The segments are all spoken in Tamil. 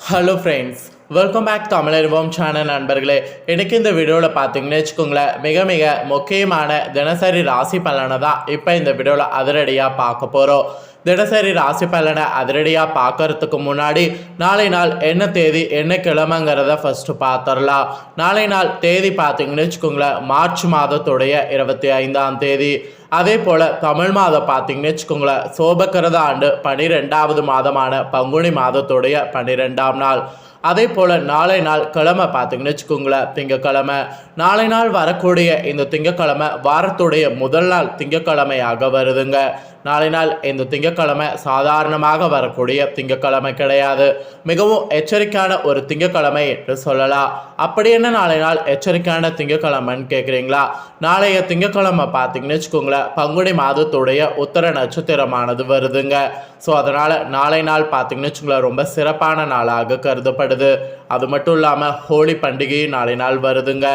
Hello friends welcome back Tamizharivom channel நண்பர்களே. எனக்கு இந்த வீடியோவில் பார்த்தீங்கன்னு வச்சுக்கோங்களேன் மிக மிக முக்கியமான தினசரி ராசி பலனை தான் இப்போ இந்த வீடியோவில் அதிரடியாக பார்க்க போகிறோம் தினசரி ராசி பலனை அதிரடியாக பார்க்கறதுக்கு முன்னாடி நாளை நாள் என்ன தேதி என்ன கிழமைங்கிறத ஃபஸ்ட்டு பார்த்துடலாம் நாளை நாள் தேதி பார்த்தீங்கன்னு வச்சுக்கோங்களேன் மார்ச் மாதத்துடைய இருபத்தி ஐந்தாம் தேதி. அதே போல் தமிழ் மாதம் பார்த்தீங்கன்னு வச்சுக்கோங்களேன் சோபக்கிரத ஆண்டு பனிரெண்டாவது மாதமான பங்குனி மாதத்துடைய பன்னிரெண்டாம் நாள். அதே போல் நாளை நாள் கிழமை பார்த்தீங்கன்னு வச்சுக்கோங்களேன் திங்கக்கிழமை. நாளை நாள் வரக்கூடிய இந்த திங்கக்கிழமை வாரத்துடைய முதல் நாள் திங்கக்கிழமையாக வருதுங்க. நாளை நாள் இந்த திங்கக்கிழமை சாதாரணமாக வரக்கூடிய திங்கக்கிழமை கிடையாது. மிகவும் எச்சரிக்கையான ஒரு திங்கக்கிழமை என்று சொல்லலாம். அப்படி என்ன நாளை நாள் எச்சரிக்கையான திங்கக்கிழமைன்னு கேட்குறீங்களா? நாளைய திங்கக்கிழமை பார்த்தீங்கன்னு வச்சுக்கோங்களேன் பங்குனி மாதத்துடைய உத்தர நட்சத்திரமானது வருதுங்க. ஸோ அதனால் நாளை நாள் பார்த்தீங்கன்னு வச்சுக்கோங்களேன் ரொம்ப சிறப்பான நாளாக கருதப்படுது. அது மட்டும் இல்லாமல் ஹோலி பண்டிகையும் நாளை நாள் வருதுங்க.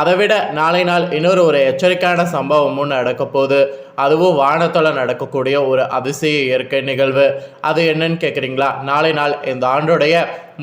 அதை விட நாளை நாள் இன்னொரு ஒரு எச்சரிக்கையான சம்பவமும் நடக்க போகுது. அதுவும் வானத்தில் நடக்கக்கூடிய ஒரு அதிசய இயற்கை நிகழ்வு. அது என்னன்னு கேட்குறீங்களா நாளை நாள் இந்த ஆண்டுடைய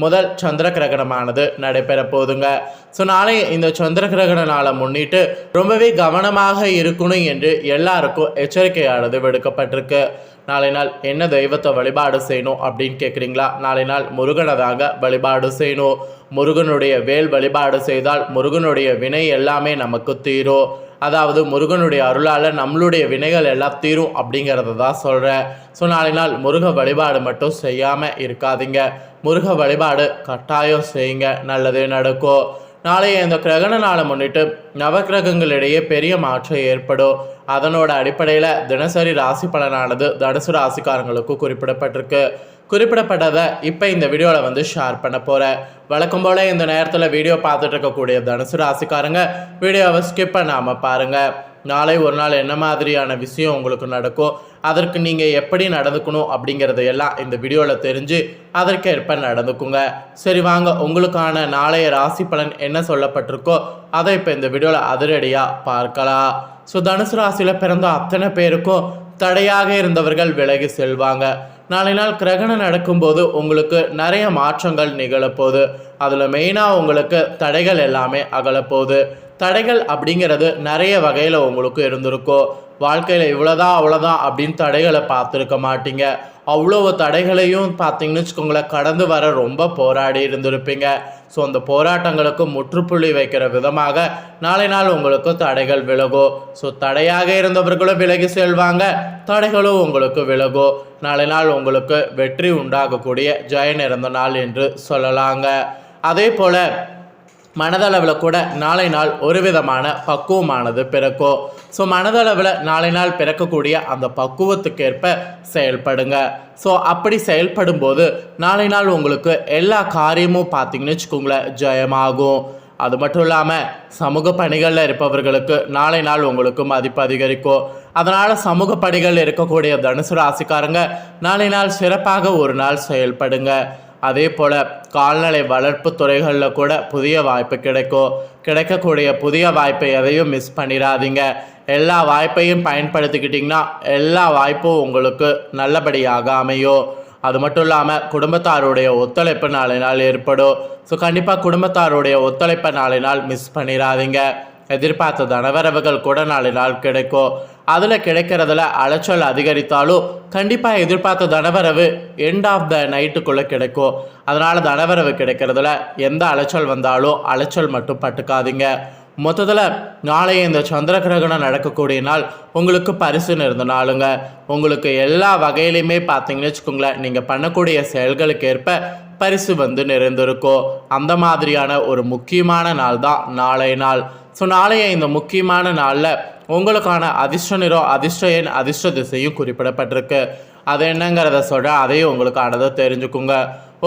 முதல் சந்திர கிரகணமானது நடைபெற போகுதுங்க. ஸோ நாளை இந்த சந்திர கிரகண நாளை முன்னிட்டு ரொம்பவே கவனமாக இருக்கணும் என்று எல்லாருக்கும் எச்சரிக்கையானது விடுக்கப்பட்டிருக்கு. நாளை நாள் என்ன தெய்வத்தை வழிபாடு செய்யணும் அப்படின்னு கேட்குறீங்களா நாளை நாள் முருகனை தாங்க வழிபாடு செய்யணும். முருகனுடைய வேல் வழிபாடு செய்தால் முருகனுடைய வினை எல்லாமே நமக்கு தீரும். அதாவது முருகனுடைய அருளால் நம்மளுடைய வினைகள் எல்லாம் தீரும் அப்படிங்கிறத தான் சொல்கிறேன் ஸோ நாளை நாள் முருக வழிபாடு மட்டும் செய்யாமல் இருக்காதீங்க. முருக வழிபாடு கட்டாயம் செய்யுங்க. நல்லதே நடக்கும். நாளைய இந்த கிரகண நாளை முன்னிட்டு நவக்கிரகங்களிடையே பெரிய மாற்றம் ஏற்படும். அதனோட அடிப்படையில் தினசரி ராசி பலனானது தனுசு ராசிக்காரங்களுக்கு குறிப்பிடப்பட்டிருக்கு. குறிப்பிடப்பட்டதை இப்போ இந்த வீடியோவில் வந்து ஷேர் பண்ண போகிறேன் வழக்கம் போல் இந்த நேரத்தில் வீடியோ பார்த்துட்டு இருக்கக்கூடிய தனுசு ராசிக்காரங்க வீடியோவை ஸ்கிப் பண்ணாமல் பாருங்கள் நாளை ஒரு நாள் என்ன மாதிரியான விஷயம் உங்களுக்கு நடக்கும் அதற்கு நீங்கள் எப்படி நடந்துக்கணும் அப்படிங்கிறத எல்லாம் இந்த வீடியோவில் தெரிஞ்சு அதற்கேற்ப நடந்துக்குங்க. சரி வாங்க. உங்களுக்கான நாளைய ராசி பலன் என்ன சொல்லப்பட்டிருக்கோ அதை இப்போ இந்த வீடியோவில் அதிரடியாக பார்க்கலாம். ஸோ தனுசு ராசியில் பிறந்த அத்தனை பேருக்கும் தடையாக இருந்தவர்கள் விலகி செல்வாங்க. நாளை நாள் கிரகணம் நடக்கும்போது உங்களுக்கு நிறைய மாற்றங்கள் நிகழப்போகுது. அதில் மெயினாக உங்களுக்கு தடைகள் எல்லாமே அகலப்போகுது. தடைகள் அப்படிங்கிறது நிறைய வகையில் உங்களுக்கு இருந்திருக்கும். வாழ்க்கையில் இவ்வளோதான் அவ்வளோதான் அப்படின்னு தடைகளை பார்த்துருக்க மாட்டீங்க. அவ்வளோ தடைகளையும் பார்த்தீங்கன்னு வச்சுக்கோங்களேன் கடந்து வர ரொம்ப போராடி இருந்திருப்பீங்க. ஸோ அந்த போராட்டங்களுக்கு முற்றுப்புள்ளி வைக்கிற விதமாக நாளை நாள் உங்களுக்கு தடைகள் விலகும். ஸோ தடையாக இருந்தவர்களும் விலகி செல்வாங்க தடைகளும் உங்களுக்கு விலகும். நாளை நாள் உங்களுக்கு வெற்றி உண்டாகக்கூடிய ஜெய நிறந்த நாள் என்று சொல்லலாங்க. அதே போல் மனதளவில் கூட நாளை நாள் ஒரு விதமான பக்குவமானது பிறக்கும் ஸோ மனதளவில் நாளை நாள் பிறக்கக்கூடிய அந்த பக்குவத்துக்கேற்ப செயல்படுங்க. ஸோ அப்படி செயல்படும் போது நாளை நாள் உங்களுக்கு எல்லா காரியமும் பார்த்தீங்கன்னு வச்சுக்கோங்களேன் ஜெயமாகும். அது மட்டும் இல்லாமல் சமூக பணிகளில் இருப்பவர்களுக்கு நாளை நாள் உங்களுக்கு மதிப்பு அதிகரிக்கும். அதனால் சமூக பணிகள் இருக்கக்கூடிய தனுசு ராசிக்காரங்க நாளை நாள் சிறப்பாக ஒரு நாள் செயல்படுங்க. அதே போல் கால்நடை வளர்ப்பு துறைகளில் கூட புதிய வாய்ப்பு கிடைக்கும் கிடைக்கக்கூடிய புதிய வாய்ப்பை எதையும் மிஸ் பண்ணிடாதீங்க. எல்லா வாய்ப்பையும் பயன்படுத்திக்கிட்டிங்கன்னா எல்லா வாய்ப்பும் உங்களுக்கு நல்லபடியாக அமையும் அது மட்டும் இல்லாமல் குடும்பத்தாருடைய ஒத்துழைப்பு நாளை நாள் ஏற்படும் ஸோ கண்டிப்பாக குடும்பத்தாருடைய ஒத்துழைப்பை நாளை நாள் மிஸ் பண்ணிடாதீங்க. எதிர்பார்த்த தனவரவுகள் கூட நாளை நாள் கிடைக்கும் அதில் கிடைக்கிறதுல அலைச்சல் அதிகரித்தாலும் கண்டிப்பாக எதிர்பார்த்த தனவரவு எண்ட் ஆஃப் த நைட்டுக்குள்ளே கிடைக்கும். அதனால் தனவரவு கிடைக்கிறதுல எந்த அலைச்சல் வந்தாலும் அலைச்சல் மட்டும் பட்டுக்காதீங்க. மொத்தத்தில் நாளைய இந்த சந்திர கிரகணம் நடக்கக்கூடிய நாள் உங்களுக்கு பரிசு இருந்த நாளுங்க உங்களுக்கு எல்லா வகையிலையுமே பார்த்தீங்கன்னு வச்சுக்கோங்களேன் நீங்கள் பண்ணக்கூடிய செயல்களுக்கு ஏற்ப பரிசு வந்து நிறைந்திருக்கும். அந்த மாதிரியான ஒரு முக்கியமான நாள் தான் நாளை நாள். ஸோ நாளைய இந்த முக்கியமான நாளில் உங்களுக்கான அதிர்ஷ்ட நிறம் அதிர்ஷ்ட எண் அதிர்ஷ்ட திசையும் குறிப்பிடப்பட்டிருக்கு. அது என்னங்கிறத சொல்கிறேன் அதையும் உங்களுக்கானதை தெரிஞ்சுக்குங்க.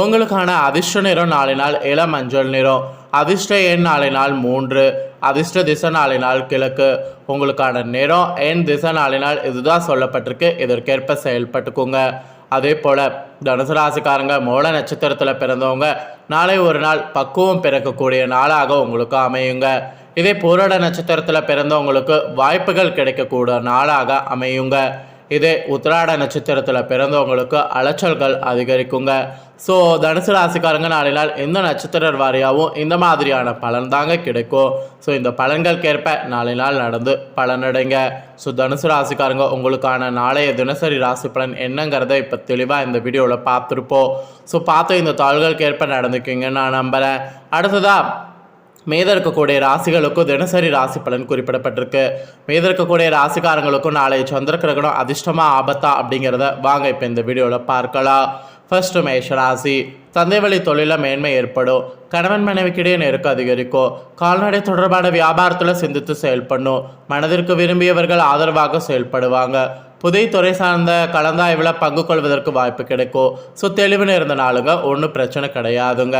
உங்களுக்கான அதிர்ஷ்ட நிறம் நாளை நாள் இளம் மஞ்சள் நிறம் அதிர்ஷ்ட எண் நாளை நாள் மூன்று அதிர்ஷ்ட திசை நாளை நாள் கிழக்கு. உங்களுக்கான நிறம் எண் திசை நாளை நாள் இதுதான் சொல்லப்பட்டிருக்கு. இதற்கேற்ப செயல்பட்டுக்குங்க. அதே போல் தனுசு ராசிக்காரங்க மூல நட்சத்திரத்தில் பிறந்தவங்க நாளை ஒரு நாள் பக்குவம் பிறக்கக்கூடிய நாளாக உங்களுக்கு அமையுங்க. இதே பூரட நட்சத்திரத்தில் பிறந்தவங்களுக்கு வாய்ப்புகள் கிடைக்கக்கூடிய நாளாக அமையுங்க. இதே உத்திராட நட்சத்திரத்தில் பிறந்தவங்களுக்கு அலைச்சல்கள் அதிகரிக்குங்க. ஸோ தனுசு ராசிக்காரங்க நாளை நாள் எந்த நட்சத்திர வாரியாகவும் இந்த மாதிரியான பலன் தாங்க கிடைக்கும். ஸோ இந்த பலன்களுக்கேற்ப நாளை நாள் நடந்து பலனடைங்க ஸோ தனுசு ராசிக்காரங்க உங்களுக்கான நாளைய தினசரி ராசி பலன் என்னங்கிறத இப்போ தெளிவாக இந்த வீடியோவில் பார்த்துருப்போம். ஸோ பார்த்து இந்த தாள்களுக்கேற்ப நடந்துக்கிங்கன்னு நான் நம்புகிறேன் அடுத்ததாக மீத இருக்கக்கூடிய ராசிகளுக்கும் தினசரி ராசி பலன் குறிப்பிடப்பட்டிருக்கு. மீத இருக்கக்கூடிய ராசிக்காரங்களுக்கும் நாளைய சந்திர கிரகணம் ஆபத்தா அப்படிங்கிறத வாங்க இப்போ இந்த வீடியோவில் பார்க்கலாம். ஃபர்ஸ்ட் மேஷ ராசி. தந்தை வழி தொழிலில் மேன்மை ஏற்படும். கணவன் மனைவிக்கிடையே நெருக்கம் அதிகரிக்கும். கால்நடை தொடர்பான வியாபாரத்தில் சிந்தித்து செயல்படணும். மனதிற்கு விரும்பியவர்கள் ஆதரவாக செயல்படுவாங்க. புதிய துறை சார்ந்த கலந்தாய்வில் பங்கு கொள்வதற்கு வாய்ப்பு கிடைக்கும். ஸோ தெளிவுன்னு இருந்த நாளுங்க ஒன்றும் பிரச்சனை கிடையாதுங்க.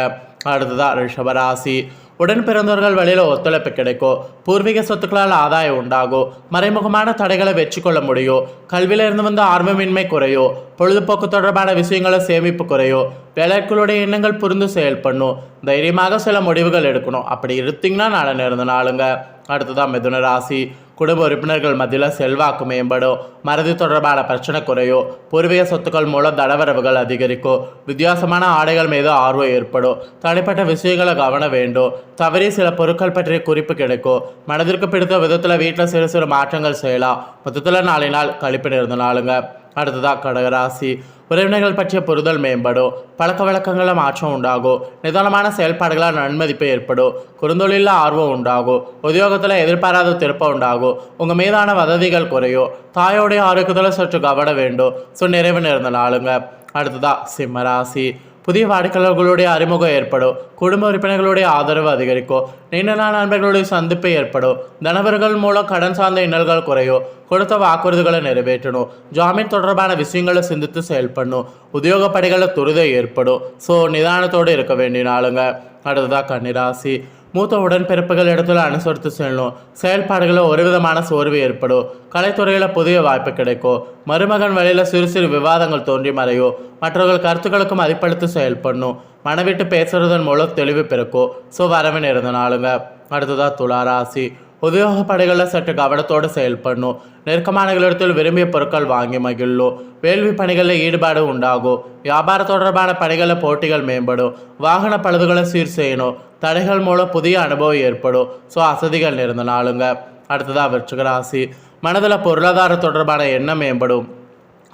அடுத்ததாக ரிஷபராசி உடன் பிறந்தவர்கள் வழியில் ஒத்துழைப்பு கிடைக்கும். பூர்வீக சொத்துக்களால் ஆதாயம் உண்டாகும். மறைமுகமான தடைகளை வெற்றி கொள்ள முடியும். கல்வியில இருந்து வந்த ஆர்வமின்மை குறையும். பொழுதுபோக்கு தொடர்பான விஷயங்களை சேமிப்பு குறையும். வேலைகளுடைய எண்ணங்கள் புரிந்து செயல்படணும். தைரியமாக சில முடிவுகள் எடுக்கணும். அப்படி இருந்தீங்கன்னா நலன் நேர்ந்த நாளுங்க. அடுத்ததான் மிதுன ராசி. குடும்ப உறுப்பினர்கள் மத்தியில் செல்வாக்கு மேம்படும். மறதி தொடர்பான பிரச்சனை குறையும். பூர்வீக சொத்துக்கள் மூலம் தடவரவுகள் அதிகரிக்கும். வித்தியாசமான ஆடைகள் மீது ஆர்வம் ஏற்படும். தனிப்பட்ட விஷயங்களை கவனம் வேண்டும். தவறி சில பொருட்கள் பற்றிய குறிப்பு கிடைக்கும். மனதிற்கு பிடித்த விதத்தில் வீட்டில் சிறு சிறு மாற்றங்கள் செய்யலாம். மொத்தத்தில் நாளை நாள் கழிப்பு நிறந்த நாளுங்க. அடுத்ததாக கடகராசி. உறவினர்கள் பற்றிய புரிதல் மேம்படும் பழக்க வழக்கங்களில் மாற்றம் உண்டாகும் நிதானமான செயல்பாடுகளால் நன்மதிப்பு ஏற்படும் குறுந்தொழிலில் ஆர்வம் உண்டாகும் உத்தியோகத்தில் எதிர்பாராத திருப்பம் உண்டாகும் உங்கள் மீதான வததிகள் குறையும் தாயோடைய ஆரோக்கியத்தில் சற்று கவட வேண்டும் ஸோ நிறைவு நேர்ந்த நாளுங்க. அடுத்ததா சிம்மராசி புதிய வாடிக்கையாளர்களுடைய அறிமுகம் ஏற்படும். குடும்ப உறுப்பினர்களுடைய ஆதரவு அதிகரிக்கும். நீண்ட நாள் நண்பர்களுடைய சந்திப்பு ஏற்படும். தனவர்கள் மூலம் கடன் சார்ந்த இன்னல்கள் குறையும். கொடுத்த வாக்குறுதிகளை நிறைவேற்றணும். ஜாமீன் தொடர்பான விஷயங்களை சிந்தித்து செயல்படணும். உத்தியோக பணிகளில் துரிதம் ஏற்படும். ஸோ நிதானத்தோடு இருக்க வேண்டிய நாளுங்க. அடுத்ததாக கன்னிராசி. மூத்த உடன்பிறப்புகள் இடத்துல அனுசரித்து செல்லணும் செயல்பாடுகளில் ஒரு விதமான சோர்வு ஏற்படும். கலைத்துறையில் புதிய வாய்ப்பு கிடைக்கும். மருமகன் வழியில் சிறு சிறு விவாதங்கள் தோன்றி மறையும். மற்றவர்கள் கருத்துக்களுக்கு மதிப்படுத்தி செயல்படணும். மனவிட்டு பேசுறதன் மூலம் தெளிவு பிறக்கும். ஸோ வரவன் இருந்த நாளுங்க. அடுத்ததாக துளாராசி உத்தியோக படைகளில் சற்று கவனத்தோடு செயல்படணும். நெருக்கமானகளிடத்தில் விரும்பிய பொருட்கள் வாங்கி மகிழும். வேள்வி பணிகளில் ஈடுபாடு உண்டாகும். வியாபார தொடர்பான பணிகளில் போட்டிகள் மேம்படும். வாகன பழுதுகளை சீர் செய்யணும். தடைகள் மூலம் புதிய அனுபவம் ஏற்படும். ஸோ அசதிகள் நிறைந்த நாளுங்க. அடுத்ததாக விருச்சிகராசி மனதில் பொருளாதார தொடர்பான எண்ணம் மேம்படும்.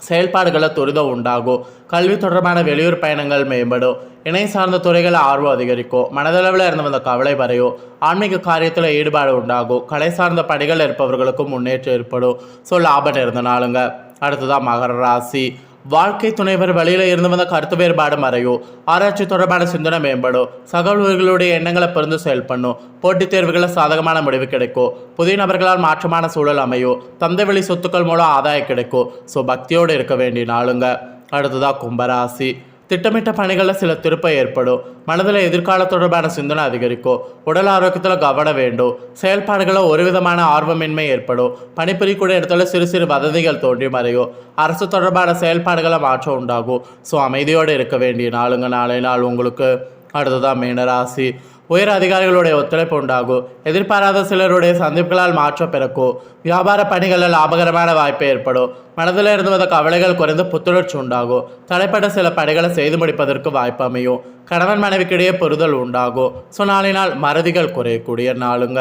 செயல்பாடுகளை துரிதம் உண்டாகும். கல்வி தொடர்பான வெளியூர் பயணங்கள் மேம்படும். இணை சார்ந்த துறைகள் ஆர்வம் அதிகரிக்கும். மனதளவில் இருந்து வந்த கவலை வரையும். ஆன்மீக காரியத்தில் ஈடுபாடு உண்டாகும். கலை சார்ந்த பணிகள் இருப்பவர்களுக்கும் முன்னேற்றம் ஏற்படும். ஸோ லாபம் இருந்த நாளுங்க. அடுத்ததாக மகர ராசி. வாழ்க்கை துணைவர் வழியில் இருந்து வந்த கருத்து வேறுபாடு மறையும் ஆராய்ச்சி தொடர்பான சிந்தனை மேம்படும் சகோதரர்களுடைய எண்ணங்களை பிறந்து செயல்படணும் போட்டித் தேர்வுகளில் சாதகமான முடிவு கிடைக்கும் புதிய நபர்களால் மாற்றமான சூழல் அமையும் தந்தை வழி சொத்துக்கள் மூலம் ஆதாயம் கிடைக்கும் ஸோ பக்தியோடு இருக்க வேண்டிய நாளுங்க. அடுத்ததாக கும்பராசி. திட்டமிட்ட பணிகளில் சில திருப்பம் ஏற்படும். மனதில் எதிர்கால தொடர்பான சிந்தனை அதிகரிக்கும். உடல் ஆரோக்கியத்தில் கவனம் வேண்டும். செயல்பாடுகளில் ஒரு விதமான ஆர்வமின்மை ஏற்படும். பணிபுரியக்கூடிய இடத்துல சிறு சிறு வதந்திகள் தோன்றி மறையும். அரசு தொடர்பான செயல்பாடுகளை மாற்றம் உண்டாகும். ஸோ அமைதியோடு இருக்க வேண்டிய நாளுங்க. நாளை நாள் உங்களுக்கு அடுத்ததாக மீனராசி உயர் அதிகாரிகளுடைய ஒத்துழைப்பு உண்டாகும். எதிர்பாராத சிலருடைய சந்திப்புகளால் மாற்றம் பிறக்கும். வியாபார பணிகளில் லாபகரமான வாய்ப்பு ஏற்படும். மனதில் இருந்து வந்த கவலைகள் குறைந்து புத்துணர்ச்சி உண்டாகும். தடைப்பட்ட சில பணிகளை செய்து முடிப்பதற்கு வாய்ப்பு அமையும். கணவன் மனைவிக்கிடையே புரிதல் உண்டாகும். ஸோ மறதிகள் குறையக்கூடிய நாளுங்க.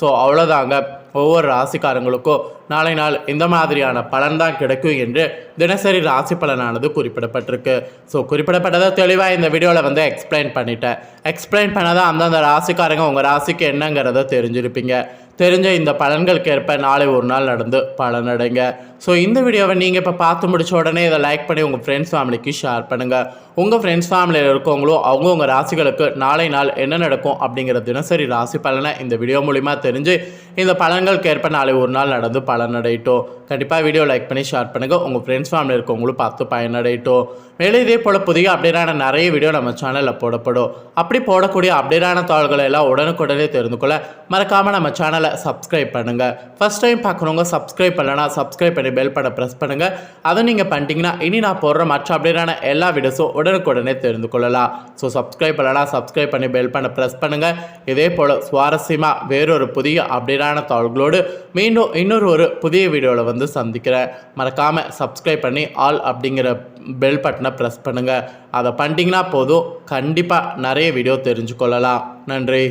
ஸோ அவ்வளோதாங்க ஒவ்வொரு ராசிக்காரங்களுக்கும் நாளை நாள் இந்த மாதிரியான பலன் தான் கிடைக்கும் என்று தினசரி ராசி பலனானது குறிப்பிடப்பட்டிருக்கு. ஸோ குறிப்பிடப்பட்டதை தெளிவாக இந்த வீடியோவில் வந்து எக்ஸ்பிளைன் பண்ணிட்டேன். எக்ஸ்பிளைன் பண்ணாதான் அந்தந்த ராசிக்காரங்க உங்கள் ராசிக்கு என்னங்கிறத தெரிஞ்சிருப்பீங்க. தெரிஞ்ச இந்த பலன்களுக்கு ஏற்ப நாளை ஒரு நாள் நடந்து பலனடைங்க. ஸோ இந்த வீடியோவை நீங்கள் இப்போ பார்த்து முடிச்ச உடனே இதை லைக் பண்ணி உங்கள் ஃப்ரெண்ட்ஸ் ஃபேமிலிக்கு ஷேர் பண்ணுங்கள் உங்கள் ஃப்ரெண்ட்ஸ் ஃபேமிலியில் இருக்கவங்களும் அவங்கவுங்க ராசிகளுக்கு நாளை நாள் என்ன நடக்கும் அப்படிங்கிற தினசரி ராசி பலனை இந்த வீடியோ மூலிமா தெரிஞ்சு இந்த பலன்களுக்கு ஏற்ப நாளை ஒரு நாள் நடந்து பலனடையிட்டோம். கண்டிப்பாக வீடியோ லைக் பண்ணி ஷேர் பண்ணுங்கள் உங்கள் ஃப்ரெண்ட்ஸ் ஃபேமிலி இருக்கவங்களும் பார்த்து பயனடையிட்டோம். மேலே இதே போல் புதிய அப்டேட்டான நிறைய வீடியோ நம்ம சேனலில் போடப்படும். அப்படி போடக்கூடிய அப்டேட்டான தாள்களை எல்லாம் உடனுக்குடனே தெரிந்து கொள்ள மறக்காமல் நம்ம சேனலை சப்ஸ்கிரைப் பண்ணுங்கள் ஃபஸ்ட் டைம் பார்க்குறவங்க சப்ஸ்கிரைப் பண்ணலன்னா சப்ஸ்கிரைப் பண்ணி பெல் பட்டை ப்ரெஸ் பண்ணுங்கள் அதை நீங்கள் பண்ணிட்டீங்கன்னா இனி நான் போடுற மற்ற அப்டேட்டான எல்லா வீடியோஸும் உடனுக்குடனே தெரிந்து கொள்ளலாம். ஸோ சப்ஸ்கிரைப் பண்ணலாம் சப்ஸ்கிரைப் பண்ணி பெல் பண்ண ப்ரெஸ் பண்ணுங்கள் இதே போல் சுவாரஸ்யமாக வேறொரு புதிய அப்டேட்டான தகவல்களோடு மீண்டும் இன்னொரு ஒரு புதிய வீடியோவில் வந்து சந்திக்கிறேன். மறக்காமல் சப்ஸ்கிரைப் பண்ணி ஆல் அப்படிங்கிற பெல் பட்டனை ப்ரெஸ் பண்ணுங்கள் அதை பண்ணிட்டீங்கன்னா போதும். கண்டிப்பாக நிறைய வீடியோ தெரிஞ்சு கொள்ளலாம் நன்றி.